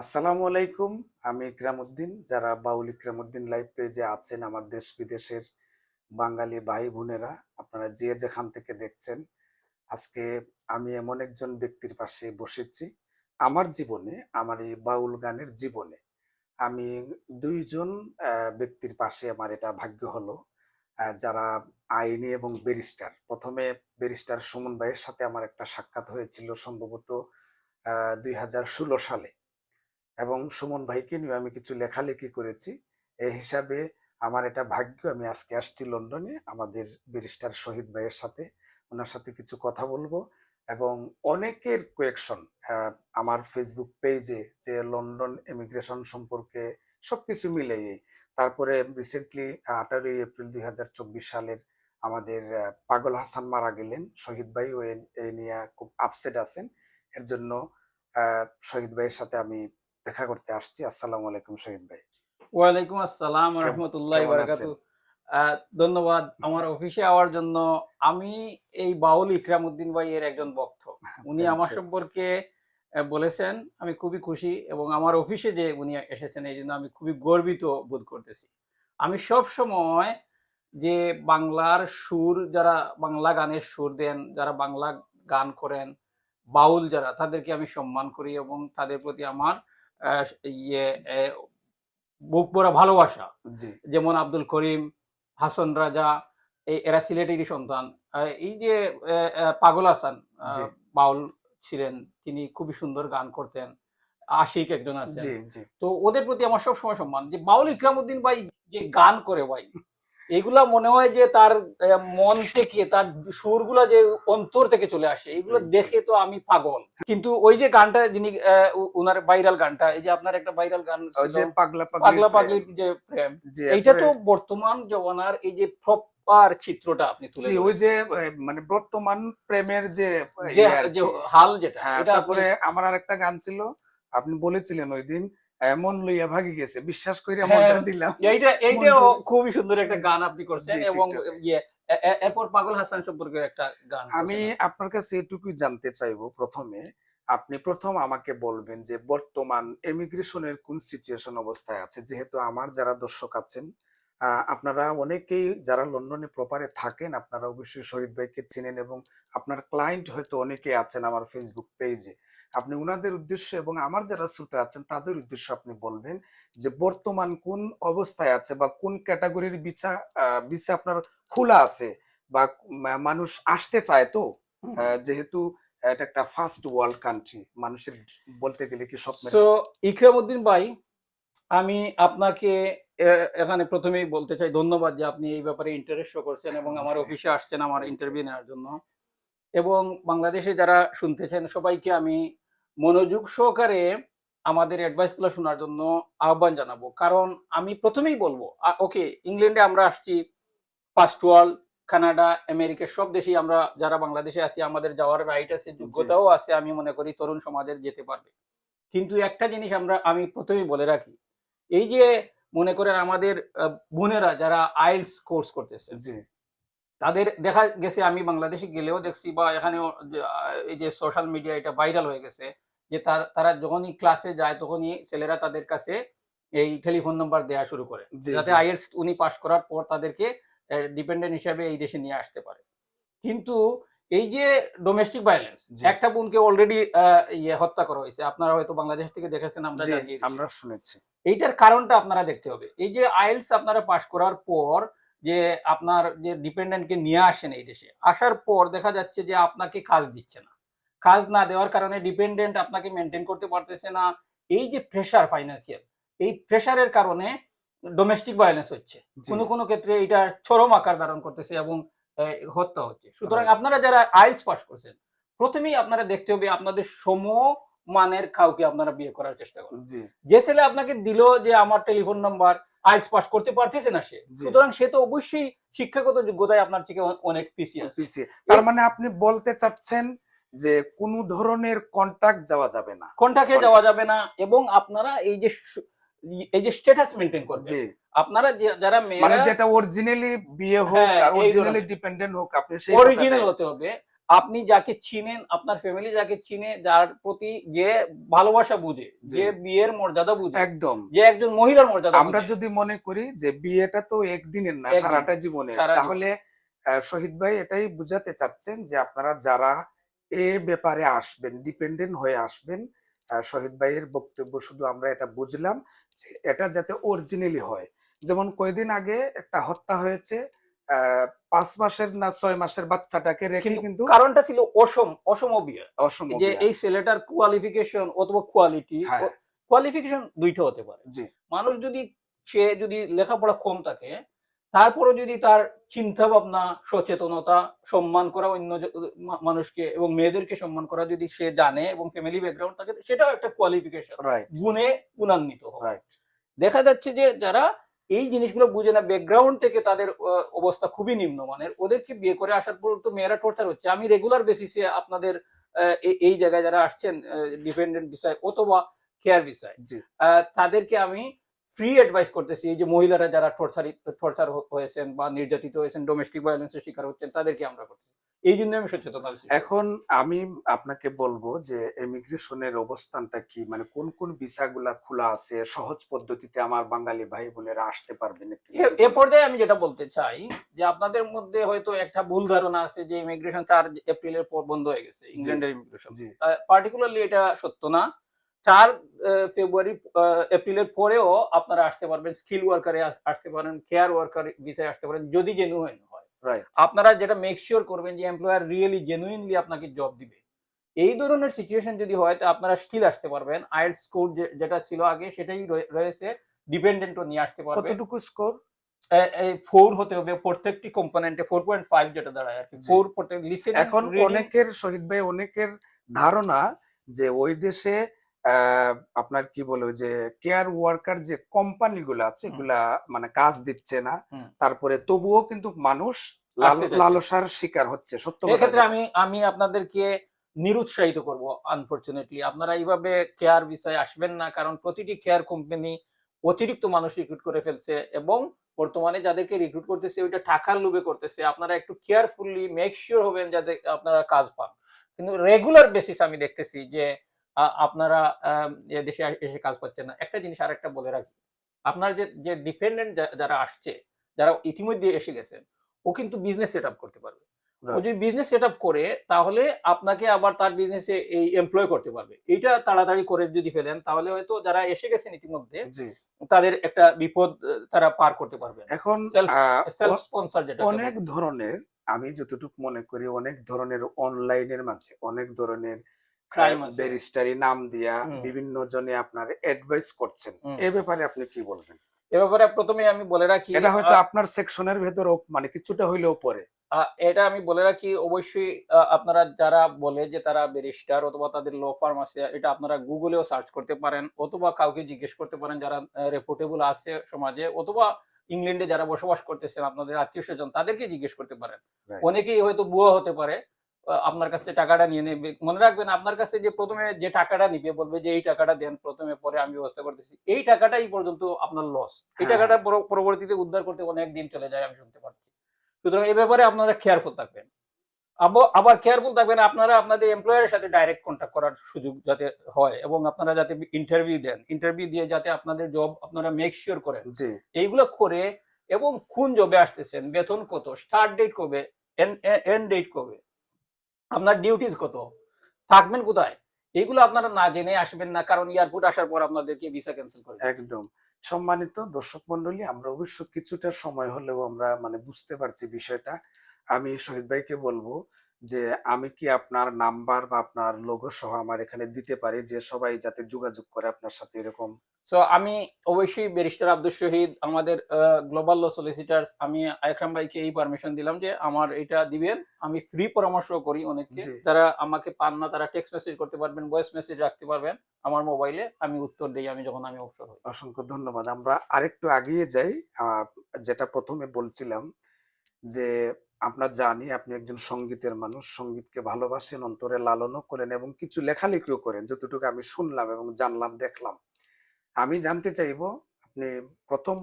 আসসালামু আলাইকুম। আমি ইকরামউদ্দিন যারা বাউল ইকরামউদ্দিন লাইভ পেজে আছেন আমার দেশ বিদেশের বাঙালি ভাই বোনেরা, আপনারা যে যেখান থেকে দেখছেন, আজকে আমি এমন একজন ব্যক্তির পাশে বসেছি। আমার জীবনে, আমার এই বাউল গানের জীবনে আমি দুইজন ব্যক্তির পাশে আমার এটা ভাগ্য হলো যারা আইনি এবং ব্যারিস্টার। প্রথমে ব্যারিস্টার সুমন ভাইয়ের সাথে আমার একটা সাক্ষাৎ হয়েছিল সম্ভবত দুই হাজার ষোলো সালে। এবং সুমন ভাইকে নিয়ে আমি কিছু লেখালেখি করেছি। এই হিসাবে আমার এটা ভাগ্য, আমি আজকে আসছি লন্ডনে আমাদের ব্যারিস্টার শহীদ ভাইয়ের সাথে। ওনার সাথে কিছু কথা বলব এবং অনেকের কোয়েকশন আমার ফেসবুক পেজে যে লন্ডন ইমিগ্রেশন সম্পর্কে সবকিছু মিলিয়ে তারপরে রিসেন্টলি আঠারোই এপ্রিল দুই হাজার চব্বিশ সালের আমাদের পাগল হাসান মারা গেলেন। শহীদ ভাই ও এ নিয়ে খুব আপসেট আছেন। এর জন্য শহীদ ভাইয়ের সাথে আমি দেখা করতে আসছি। আসসালামু আলাইকুম শহীদ ভাই। ওয়ালাইকুম আসসালাম রহমতুল্লাহ বারাকাতু ধন্যবাদ আমার অফিসে আওয়ার জন্য। আমি এই বাউল ইকরামউদ্দিন ভাই এর একজন ভক্ত। উনি আমার সম্পর্কে বলেছেন আমি খুবই খুশি এবং আমার অফিসে যে উনি এসেছেন এই জন্য আমি খুবই গর্বিত বোধ করতেছি। আমি সব সময় যে বাংলার সুর যারা বাংলা গানের সুর দেন যারা বাংলা গান করেন বাউল যারা তাদেরকে আমি সম্মান করি এবং তাদের প্রতি আমার ইয়ে বুক ভরা ভালোবাসা। যেমন আব্দুল করিম হাসন রাজা এই এরা সিলেটেরই সন্তান। এই যে পাগল হাসান বাউল ছিলেন তিনি খুবই সুন্দর গান করতেন। আশিক একজন জি তো ওদের প্রতি আমার সবসময় সম্মান। যে বাউল ইকরামউদ্দিন ভাই যে গান করে ভাই এগুলা মনে হয় যে তার মন থেকে তার সুরগুলা যে অন্তর থেকে চলে আসে এগুলো দেখে তো আমি পাগল কিন্তু ওই যে গানটা যিনি উনার ভাইরাল গানটা এই যে আপনার একটা ভাইরাল গান পাগলা পাগলা পাগলির যে প্রেম এইটা তো বর্তমান জমানার এই যে প্রপার চিত্রটা আপনি তুলে ওই যে মানে বর্তমান প্রেমের যে। ইয়ে। হাল যেটা হ্যাঁ তারপরে আমার আর একটা গান ছিল আপনি বলেছিলেন ওই দিন এমন লইয়া ভাগি গেছে বিশ্বাস করে হ্যাঁ, মনটা দিলাম। এইটা এইটাও খুবই সুন্দর একটা গান আপনি করছেন এবং ইয়ে এরপর পাগল হাসান সম্পর্কে একটা গান আমি আপনার কাছে এটুকুই জানতে চাইব প্রথমে আপনি প্রথম আমাকে বলবেন যে বর্তমান এমিগ্রেশনের কোন সিচুয়েশন অবস্থায় আছে? যেহেতু আমার যারা দর্শক আছেন আপনারা অনেকেই যারা লন্ডনে প্রপারে থাকেন আপনারা অবশ্যই শহীদ ভাইকে চিনেন এবং আপনার ক্লায়েন্ট হয়তো অনেকেই আছেন আমার ফেসবুক পেজে আপনি উনাদের উদ্দেশ্য এবং আমার যারা শ্রোতা আছেন তাদের উদ্দেশ্য আপনি বলবেন যে বর্তমান কোন অবস্থায় আছে বা কোন ক্যাটাগরির বিচা বিচা আপনার খোলা আছে বা মানুষ আসতে চায় তো? যেহেতু এটা একটা ফার্স্ট ওয়ার্ল্ড কান্ট্রি মানুষের বলতে গেলে কি স্বপ্নের সো ইকরামউদ্দিন ভাই আমি আপনাকে এখানে প্রথমেই বলতে চাই ধন্যবাদ যে আপনি এই ব্যাপারে ইন্টারেস্ট শো করছেন এবং আমার অফিসে আসছেন আমার ইন্টারভিউ নেওয়ার জন্য। এবং বাংলাদেশে যারা শুনতেছেন সবাইকে আমি মনোযোগ সহকারে আমাদের অ্যাডভাইসগুলো শোনার জন্য আহ্বান জানাব। কারণ আমি প্রথমেই বলব ওকে ইংল্যান্ডে আমরা আসছি ফার্স্ট ওয়ার্ল্ড কানাডা আমেরিকা সব দেশেই আমরা যারা বাংলাদেশে আছি আমাদের যাওয়ার রাইট আছে যোগ্যতাও আছে আমি মনে করি তরুণ সমাজের যেতে পারবে। কিন্তু একটা জিনিস আমরা আমি প্রথমেই বলে রাখি এই যে মনে করেন আমাদের বোনেরা যারা আইলস কোর্স করতেছে তাদের দেখা গেছে আমি বাংলাদেশে গেলেও দেখছি বা এখানেও এই যে সোশ্যাল মিডিয়া এটা ভাইরাল হয়ে গেছে যে তার- তারা যখনই ক্লাসে যায় তখনই ছেলেরা তাদের কাছে এই টেলিফোন নাম্বার দেওয়া শুরু করে। যাতে জি। আইএলস উনি পাশ করার পর তাদেরকে ডিপেন্ডেন্ট হিসাবে এই দেশে নিয়ে আসতে পারে। কিন্তু এই যে ডোমেস্টিক ভায়োলেন্স। একটা বোনকে অলরেডি ইয়ে হত্যা করা হয়েছে। আপনারা হয়তো বাংলাদেশ থেকে দেখেছেন আমরা আমরা শুনেছি। এইটার কারণটা আপনারা দেখতে হবে। এই যে আইএলস আপনারা পাশ করার পর যে আপনার যে ডিপেন্ডেন্টকে নিয়ে আসেন এই দেশে আসার পর দেখা যাচ্ছে যে আপনাকে কাজ দিচ্ছে না। কাজ না দেওয়ার কারণে ডিপেন্ডেন্ট আপনাকে মেনটেন করতে পারতেছে না। এই যে প্রেশার ফাইন্যান্সিয়াল এই প্রেশারের কারণে ডোমেস্টিক ভায়োলেন্স হচ্ছে। কোনো কোনো ক্ষেত্রে এটা চরম আকার ধারণ করতেছে এবং হত্যা হচ্ছে। সুতরাং আপনারা যারা আইএলস পাস করছেন প্রথমেই আপনারা দেখতে হবে আপনাদের সম মানের কাউকে আপনারা বিয়ে করার চেষ্টা করুন। যে ছেলে আপনাকে দিল যে আমার টেলিফোন নাম্বার আইস পাস করতে পারতেছে না সে। সুতরাং সে তো অবশ্যই শিক্ষাগত যোগ্যতায় আপনার থেকে অনেক পিছিয়ে আছে। পিছিয়ে। তার মানে আপনি বলতে চাচ্ছেন যে কোন ধরনের কন্টাক্ট যাওয়া যাবে না। কন্টাক্টে যাওয়া যাবে না এবং আপনারা এই যে এই যে স্ট্যাটাস মেনটেন করবেন। জি। আপনারা যারা মানে যেটা অরিজিনালি বিয়ে হোক হ্যাঁ, আর অরিজিনালি ডিপেন্ডেন্ট হোক আপনি সেই অরিজিনাল হতে হবে। আপনি যাকে চিনেন আপনার ফ্যামিলি যাকে চিনে যার প্রতি যে ভালোবাসা বুঝে যে বিয়ের মর্যাদা বুঝে একদম। যে একজন মহিলার মর্যাদা আমরা যদি মনে করি যে বিয়েটা তো একদিনের না সারাটা জীবন। তাহলে শহীদ ভাই এটাই বুঝাতে চাচ্ছেন যে আপনারা যারা এ ব্যাপারে আসবেন ডিপেন্ডেন্ট হয়ে আসবেন শহীদ ভাইয়ের বক্তব্য শুধু আমরা এটা বুঝলাম যে এটা যাতে অরিজিনালি হয়। যেমন কয়দিন আগে একটা হত্যা হয়েছে পাঁচ মাসের না ছয় মাসের বাচ্চাটাকে রেখে কিন্তু কারণটা ছিল অসম অসম অসম যে এই ছেলেটার কোয়ালিফিকেশন অথবা কোয়ালিটি হ্যাঁ। কোয়ালিফিকেশন দুইটা হতে পারে। মানুষ যদি সে যদি লেখাপড়া কম থাকে তারপরে যদি তার চিন্তা ভাবনা সচেতনতা সম্মান করা অন্য মানুষকে এবং মেয়েদেরকে সম্মান করা যদি সে জানে এবং ফ্যামিলি ব্যাকগ্রাউন্ড থাকে সেটাও একটা কোয়ালিফিকেশন গুণে গুণান্বিত রাইট দেখা যাচ্ছে যে যারা এই জিনিসগুলো বুঝে না ব্যাকগ্রাউন্ড থেকে তাদের অবস্থা খুবই নিম্নমানের। ওদেরকে বিয়ে করে আসার পর তো মেয়েরা টর্চার হচ্ছে। আমি রেগুলার বেসিসে আপনাদের এই- জায়গায় যারা আসছেন ডিপেন্ডেন্ট বিষয় অথবা কেয়ার বিষয় আহ, তাদেরকে আমি ফ্রি অ্যাডভাইস করতেছি। এই যে মহিলারা যারা টর্চারিত টর্চার হয়েছেন বা নির্যাতিত হয়েছেন ডোমেস্টিক ভায়োলেন্সের শিকার হচ্ছেন তাদেরকে আমরা করতেছি। এই জন্য আমি সচেতনতা এখন আমি আপনাকে বলব যে ইমিগ্রেশনের অবস্থানটা কি? মানে কোন কোন ভিসাগুলা খোলা আছে? সহজ পদ্ধতিতে আমার বাঙালি ভাই বোনেরা আসতে পারবেন একটু এ-। পর্যায়ে আমি যেটা বলতে চাই যে আপনাদের মধ্যে হয়তো একটা ভুল ধারণা আছে যে ইমিগ্রেশন চার এপ্রিলের পর বন্ধ হয়ে গেছে ইংল্যান্ডের ইমিগ্রেশন পার্টিকুলারলি এটা সত্য না। চার ফেব্রুয়ারি এপ্রিলের পরেও আপনারা আসতে পারবেন স্কিল ওয়ার্কারে আসতে পারেন কেয়ার ওয়ার্কার ভিসায় আসতে পারেন যদি জেনুইন হয়। আপনারা যেটা মেক শিওর করবেন যে এমপ্লয়ার রিয়েলি জেনুইনলি আপনাকে জব দিবে। এই ধরনের সিচুয়েশন যদি হয় তো আপনারা স্টিল আসতে পারবেন। আইএলটিএস স্কোর যেটা ছিল আগে সেটাই রয়ে- রয়েছে। ডিপেন্ডেন্টও নিয়ে আসতে পারবে। কতটুকু স্কোর ফোর হতে হবে। প্রত্যেকটি কম্পোনেন্টে ফোর পয়েন্ট ফাইভ যেটা দাঁড়ায় আর কি। ফোর প্রত্যেক এখন অনেকের শহীদ ভাই অনেকের ধারণা যে ওই দেশে আপনার কি বলে যে কেয়ার ওয়ার্কার যে কোম্পানিগুলো আছে এগুলা মানে কাজ দিচ্ছে না তারপরে তবুও কিন্তু মানুষ। লালসার শিকার হচ্ছে সত্য কথা এক্ষেত্রে আমি আমি আপনাদেরকে নিরুৎসাহিত করব আনফরচুনেটলি আপনারা এইভাবে কেয়ার বিষয়ে আসবেন না কারণ প্রতিটি কেয়ার কোম্পানি অতিরিক্ত মানুষ রিক্রুট করে ফেলছে এবং বর্তমানে যাদেরকে রিক্রুট করতেছে ওইটা টাকার লোভে করতেছে। আপনারা একটু কেয়ারফুলি মেক শিওর হবেন যাতে আপনারা কাজ পান। কিন্তু রেগুলার বেসিস আমি দেখতেছি যে আপনারা দেশে এসে কাজ পাচ্ছেন না। একটা জিনিস আর একটা বলে রাখি। আপনার যে যে ডিপেন্ডেন্ট যারা আসছে যারা ইতিমধ্যে এসে গেছেন ও কিন্তু বিজনেস সেট আপ করতে পারবে। ও যদি বিজনেস সেট করে তাহলে আপনাকে আবার তার বিজনেসে এই এমপ্লয় করতে পারবে। এটা তাড়াতাড়ি করে যদি ফেলেন তাহলে হয়তো যারা এসে গেছেন ইতিমধ্যে তাদের একটা বিপদ তারা পার করতে পারবে এখন যেটা অনেক ধরনের আমি যতটুকু মনে করি অনেক ধরনের অনলাইনের মাঝে অনেক ধরনের। ব্যারিস্টারি নাম দিয়া বিভিন্ন জনে আপনার অ্যাডভাইস করছেন। এ ব্যাপারে আপনি কি বলবেন? এ ব্যাপারে প্রথমে আমি বলে রাখি এটা হয়তো আপনার সেকশনের ভেতর মানে কিছুটা হইলেও পরে। এটা আমি বলে রাখি অবশ্যই আপনারা যারা বলে যে তারা ব্যারিস্টার অথবা তাদের ল ফার্ম আছে এটা আপনারা গুগলেও সার্চ করতে পারেন অথবা কাউকে জিজ্ঞেস করতে পারেন যারা রেপুটেবল আছে সমাজে অথবা ইংল্যান্ডে যারা বসবাস করতেছেন আপনাদের আত্মীয় স্বজন তাদেরকে জিজ্ঞেস করতে পারেন। অনেকেই হয়তো বুয়া হতে পারে আপনার কাছ থেকে টাকাটা নিয়ে নেবে। মনে রাখবেন আপনার কাছ থেকে যে প্রথমে যে টাকাটা নিবে বলবে যে এই টাকাটা দেন প্রথমে পরে আমি ব্যবস্থা করতেছি। এই টাকাটাই পর্যন্ত আপনার লস এই হ্যাঁ। টাকাটা পরবর্তীতে উদ্ধার করতে অনেক দিন চলে যায় আমি শুনতে পাচ্ছি। সুতরাং এই ব্যাপারে আপনারা কেয়ারফুল থাকবেন। আবার কেয়ারফুল থাকবেন আপনারা আপনাদের এমপ্লয়ারের সাথে ডাইরেক্ট কন্ট্যাক্ট করার সুযোগ যাতে হয় এবং আপনারা যাতে ইন্টারভিউ দেন। ইন্টারভিউ দিয়ে যাতে আপনাদের জব আপনারা মেক শিওর করেন। এইগুলো করে এবং কোন জবে আসতেছেন বেতন কত স্টার্ট ডেট কবে এন্ড ডেট কবে? আপনার ডিউটিস কত? থাকবেন কোথায়? এগুলো আপনারা না জেনে আসবেন না, কারণ এয়ারপোর্ট আসার পর আপনাদেরকে ভিসা ক্যান্সেল করে একদম। সম্মানিত দর্শক মন্ডলী আমরা অবশ্য কিছুটা সময় হলেও আমরা মানে বুঝতে পারছি বিষয়টা। আমি শহীদ ভাইকে বলব যে আমি কি আপনার নাম্বার বা আপনার লোগো সহ আমার এখানে দিতে পারি? যে সবাই যাতে যোগাযোগ করে আপনার সাথে এরকম। সো আমি অবশ্যই ব্যারিস্টার আব্দুল শহীদ আমাদের গ্লোবাল ল সলিসিটার্স আমি আকরাম ভাইকে এই পারমিশন দিলাম যে আমার এটা দিবেন। আমি ফ্রি পরামর্শ করি অনেককে। যারা আমাকে পান না তারা টেক্সট মেসেজ করতে পারবেন ভয়েস মেসেজ রাখতে পারবেন। আমার মোবাইলে আমি উত্তর দিই আমি যখন আমি অবসর হই। অসংখ্য ধন্যবাদ। আমরা আরেকটু আগিয়ে যাই। আহ, যেটা প্রথমে বলছিলাম যে আমরা জানি আপনি একজন সঙ্গীতের মানুষ, সঙ্গীতকে ভালোবাসেন, অন্তরে লালনও করেন এবং কিছু লেখালেখিও করেন। যতটুকু আমি শুনলাম এবং জানলাম, দেখলাম। আমি জানতে চাইব, আপনি প্রথম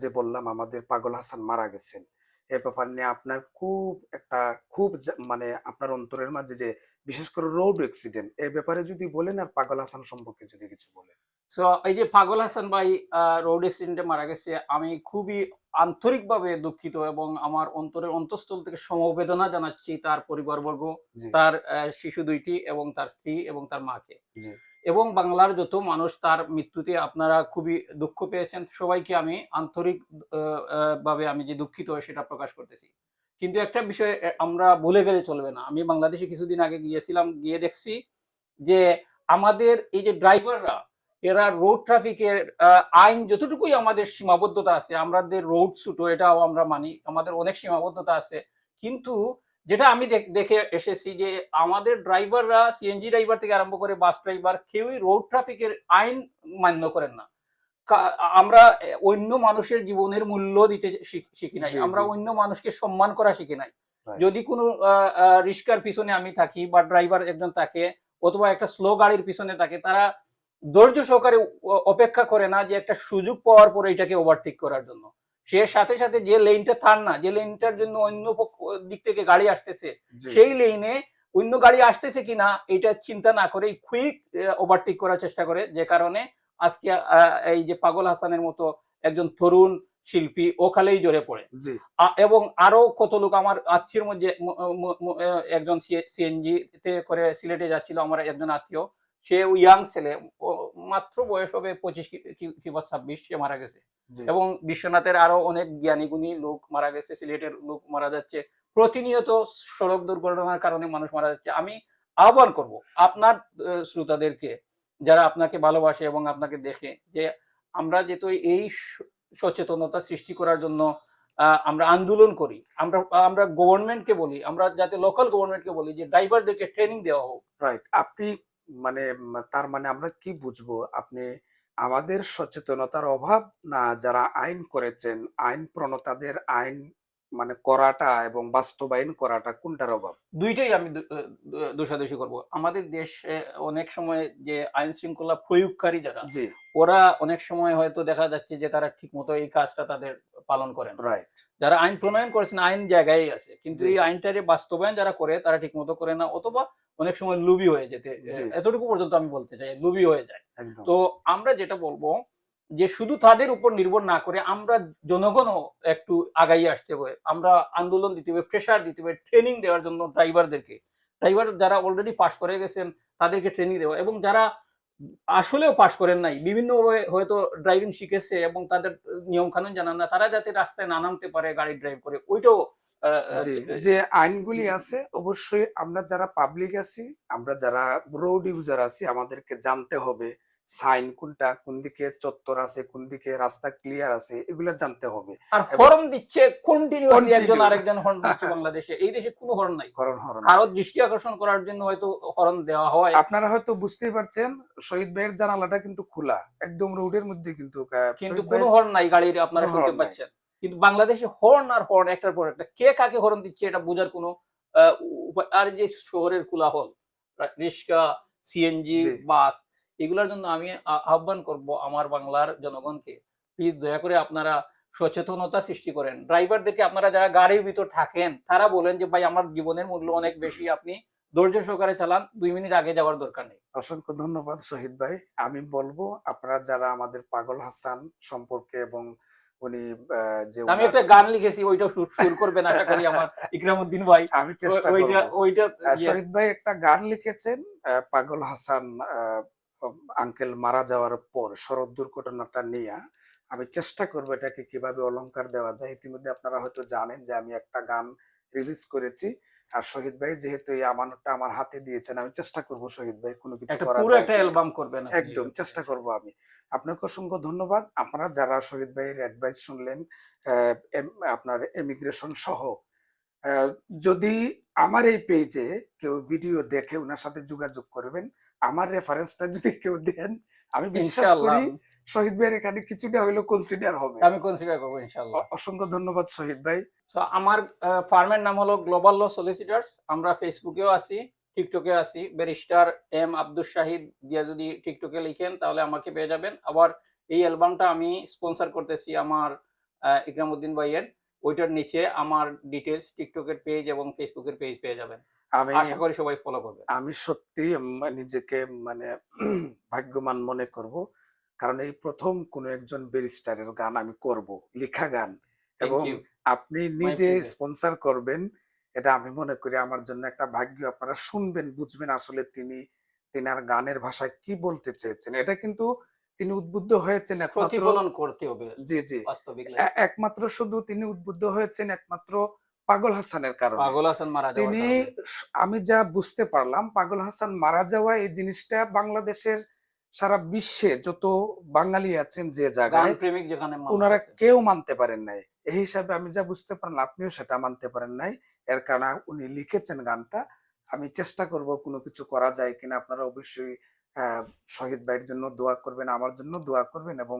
যে বললাম, আমাদের পাগল হাসান মারা গেছেন। এই ব্যাপার নিয়ে আপনার খুব একটা, খুব মানে আপনার অন্তরের মাঝে যে, বিশেষ করে রোড অ্যাক্সিডেন্ট এই ব্যাপারে যদি বলেন আর পাগল হাসান সম্পর্কে যদি কিছু বলেন। সো এই যে পাগল হাসান ভাই রোড অ্যাক্সিডেন্টে মারা গেছে আমি খুবই আন্তরিকভাবে দুঃখিত এবং আমার অন্তরের অন্তঃস্থল থেকে সমবেদনা জানাচ্ছি তার পরিবারবর্গ তার শিশু দুইটি এবং তার স্ত্রী এবং তার মাকে। এবং বাংলার যত মানুষ তার মৃত্যুতে আপনারা খুবই দুঃখ পেয়েছেন সবাইকে আমি আন্তরিক ভাবে আমি যে দুঃখিত সেটা প্রকাশ করতেছি। কিন্তু একটা বিষয় আমরা ভুলে গেলে চলবে না। আমি বাংলাদেশে কিছুদিন আগে গিয়েছিলাম গিয়ে দেখছি যে আমাদের এই যে ড্রাইভাররা এরা রোড ট্রাফিকের আইন যতটুকুই আমাদের সীমাবদ্ধতা আছে আমাদের রোড ছুটো এটাও আমরা মানি আমাদের অনেক সীমাবদ্ধতা আছে। কিন্তু যেটা আমি দেখে এসেছি যে আমাদের ড্রাইভাররা সিএনজি ড্রাইভার থেকে আরম্ভ করে বাস ড্রাইভার কেউই রোড ট্রাফিকের আইন মান্য করেন না। আমরা অন্য মানুষের জীবনের মূল্য দিতে শিখ- শিখি নাই আমরা অন্য মানুষকে সম্মান করা শিখি নাই। যদি কোনো রিস্কার পিছনে আমি থাকি বা ড্রাইভার একজন থাকে অথবা একটা স্লো গাড়ির পিছনে থাকে তারা ধৈর্য সহকারে অপেক্ষা করে না যে একটা সুযোগ পাওয়ার পরে এটাকে ওভারটেক করার জন্য। সে সাথে সাথে যে লেনটা তার না যে লেনটার জন্য অন্য পক্ষ- দিক থেকে গাড়ি আসতেছে সেই লেনে অন্য গাড়ি আসতেছে কিনা এটা চিন্তা না করে কুইক ওভারটেক করার চেষ্টা করে। যে কারণে আজকে এই যে পাগল হাসানের মতো একজন তরুণ শিল্পী ওখানেই জোরে পড়ে। এবং আরও কত লোক আমার আত্মীয়র মধ্যে একজন সিএনজি তে করে সিলেটে যাচ্ছিল আমার একজন আত্মীয়। সে ইয়াং ছেলে মাত্র বয়স হবে পঁচিশ কিংবা ছাব্বিশ সে মারা গেছে। এবং বিশ্বনাথের আরও অনেক জ্ঞানী গুণী লোক মারা গেছে সিলেটের লোক মারা যাচ্ছে। প্রতিনিয়ত সড়ক দুর্ঘটনার কারণে মানুষ মারা যাচ্ছে। আমি আহ্বান করব আপনার শ্রোতাদেরকে যারা আপনাকে ভালোবাসে এবং আপনাকে দেখে যে আমরা যেহেতু এই সচেতনতা সৃষ্টি করার জন্য আহ, আমরা আন্দোলন করি আমরা আমরা গভর্নমেন্টকে বলি আমরা যাতে লোকাল গভর্নমেন্টকে বলি যে ড্রাইভারদেরকে ট্রেনিং দেওয়া হোক। রাইট আপনি মানে তার মানে আমরা কি বুঝব? আপনি আমাদের সচেতনতার অভাব না যারা আইন করেছেন? আইন প্রণতাদের আইন মানে করাটা এবং বাস্তবায়ন করাটা কোনটার অভাব? দুইটাই আমি দোষাদোষি করব। আমাদের দেশে অনেক সময় যে আইন শৃঙ্খলা প্রয়োগকারী যারা ওরা অনেক সময় হয়তো দেখা যাচ্ছে যে তারা ঠিক মতো এই কাজটা তাদের পালন করেন রাইট যারা আইন প্রণয়ন করেছেন আইন জায়গায় আছে। কিন্তু। এই আইনটারে বাস্তবায়ন যারা করে তারা ঠিক মতো করে না অথবা অনেক সময় লুবি হয়ে যেতে এতটুকু পর্যন্ত আমি বলতে চাই লুবি হয়ে যায়। তো আমরা যেটা বলব যে শুধু তাদের উপর নির্ভর না করে আমরা জনগণও একটু আগাইয়ে আসতে হবে। আমরা আন্দোলন দিতে হবে প্রেশার দিতে হবে ট্রেনিং দেওয়ার জন্য ড্রাইভারদেরকে ড্রাইভার যারা অলরেডি পাশ করে গেছেন তাদেরকে ট্রেনিং দেওয়া। এবং যারা আসলেও পাশ করেন নাই বিভিন্ন হয়তো ড্রাইভিং শিখেছে এবং তাদের নিয়ম কানুন জানান না তারা যাতে রাস্তায় না নামতে পারে গাড়ি ড্রাইভ করে ওইটাও যে আইনগুলি আছে অবশ্যই আমরা যারা পাবলিক আছি আমরা যারা রোড ইউজার আছি আমাদেরকে জানতে হবে। সাইন কোনটা কোন দিকে চত্বর আছে কোন দিকে রাস্তা ক্লিয়ার আছে এগুলো জানতে হবে। আর হর্ন দিচ্ছে কন্টিনিউয়াসলি একজন আরেকজন হর্ন দিচ্ছে বাংলাদেশে। এই দেশে কোনো হর্ন নাই। হরণ হরণ। কারও দৃষ্টি আকর্ষণ করার জন্য হয়তো হরণ দেওয়া হয়। আপনারা হয়তো বুঝতেই পারছেন শহীদ ভাইয়ের জানালাটা কিন্তু খোলা। একদম রোডের মধ্যে কিন্তু কিন্তু কোনো হর্ন নাই গাড়ির আপনারা শুনতে পাচ্ছেন। কিন্তু বাংলাদেশে হর্ন আর হর্ন একটার পর একটা। কে কাকে হর্ন দিচ্ছে এটা বোঝার কোনো আর যে শহরের কোলাহল রিক্সা সিএনজি বাস এগুলোর জন্য আমি আহ্বান করব আমার বাংলার জনগণকে। প্লিজ দয়া করে আপনারা সচেতনতা সৃষ্টি করেন। ড্রাইভারদেরকে আপনারা যারা গাড়ির ভিতর থাকেন তারা বলেন যে ভাই আমার জীবনের মূল্য অনেক বেশি আপনি ধৈর্য সহকারে চালান দুই মিনিট আগে যাওয়ার দরকার নেই। অসংখ্য ধন্যবাদ শহীদ ভাই। আমি বলব আপনারা যারা আমাদের পাগল হাসান সম্পর্কে এবং উনি যে আমি একটা গান লিখেছি ওইটা সুর করবেন আশা করি আমার ইকরামুদ্দিন ভাই। আমি চেষ্টা ওই- ওইটা ওইটা ইয়ে, শহীদ ভাই একটা গান লিখেছেন পাগল হাসান আঙ্কেল মারা যাওয়ার পর শরৎ দুর্ঘটনাটা নিয়ে আমি চেষ্টা করব এটাকে কীভাবে অলংকার দেওয়া যায়। ইতিমধ্যে আপনারা হয়তো জানেন যে আমি একটা গান রিলিজ করেছি। আর শহীদ ভাই যেহেতু এই আমানতটা আমার হাতে দিয়েছেন আমি চেষ্টা করব শহীদ ভাই কোনো কিছু একটা করা পুরো একটা অ্যালবাম করবেন একদম চেষ্টা করব আমি। আপনাকে অসংখ্য ধন্যবাদ। আপনারা যারা শহীদ ভাইয়ের অ্যাডভাইস শুনলেন আপনার এমিগ্রেশন সহ যদি আমার এই পেজে কেউ ভিডিও দেখে ওনার সাথে যোগাযোগ করবেন আমার রেফারেন্সটা যদি কেউ দেন আমি বিশ্বাস করি শহীদ ভাইয়ের এখানে কিছুটা হইলেও কনসিডার হবে। আমি কনসিডার করব ইনশাআল্লাহ। অসংখ্য ধন্যবাদ শহীদ ভাই। সো আমার ফার্মের নাম হলো গ্লোবাল ল সলিসিটার্স আমরা ফেসবুকেও আছি টিকটকে আছি। ব্যারিস্টার এম আব্দুল শাহিদ দিয়া যদি টিকটকে লিখেন তাহলে আমাকে পেয়ে যাবেন। আবার এই অ্যালবামটা আমি স্পন্সর করতেছি আমার ইকরামউদ্দিন ভাইয়ের। ওইটার নিচে আমার ডিটেলস টিকটকের পেজ এবং ফেসবুকের পেজ পেয়ে যাবেন। আমি আশা করি সবাই ফলো করবে। আমি সত্যি নিজেকে মানে ভাগ্যবান মনে করব। কারণ এই প্রথম কোন একজন ব্যারিস্টারের গান আমি করব লেখা গান। এবং আপনি নিজে. স্পন্সর করবেন এটা আমি মনে করি আমার জন্য একটা ভাগ্য। আপনারা শুনবেন বুঝবেন আসলে তিনি তিনার গানের ভাষায় কি বলতে চেয়েছেন। এটা কিন্তু তিনি উদ্বুদ্ধ হয়েছেন একমাত্র প্রতিফলন করতে হবে জি জি। একমাত্র শুধু তিনি উদ্বুদ্ধ হয়েছেন একমাত্র পাগল হাসানের কারণে। পাগল হাসান মারা তিনি আমি যা বুঝতে পারলাম পাগল হাসান মারা যাওয়া এই জিনিসটা বাংলাদেশের সারা বিশ্বে যত বাঙালি আছেন যে জায়গায় প্রেমিক যেখানে ওনারা কেউ মানতে পারেন নাই। এই হিসাবে আমি যা বুঝতে পারলাম আপনিও সেটা মানতে পারেন নাই। এর কারণে উনি লিখেছেন গানটা। আমি চেষ্টা করব কোনো কিছু করা যায় কিনা। আপনারা অবশ্যই আহ, শহীদ ভাইয়ের জন্য দোয়া করবেন আমার জন্য দোয়া করবেন এবং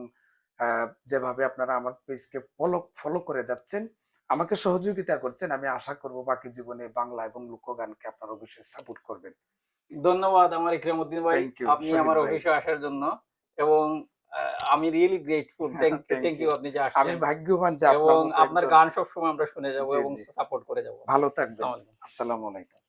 আহ, যেভাবে আপনারা আমার পেজকে ফলো ফলো করে যাচ্ছেন আমাকে সহযোগিতা করছেন আমি আশা করব বাকি জীবনে বাংলা এবং লোকগানকে আপনার অবশ্যই সাপোর্ট করবেন। ধন্যবাদ আমার ইকরামউদ্দিন ভাই। আপনি আমার। অফিসে আসার জন্য এবং আমি really grateful thank you thank you আপনি যে আমি ভাগ্যবান যে এবং আপনার গান আপনার সময় আমরা শুনে যাব এবং সাপোর্ট করে যাব। ভালো থাকবেন। আসসালামু আলাইকুম।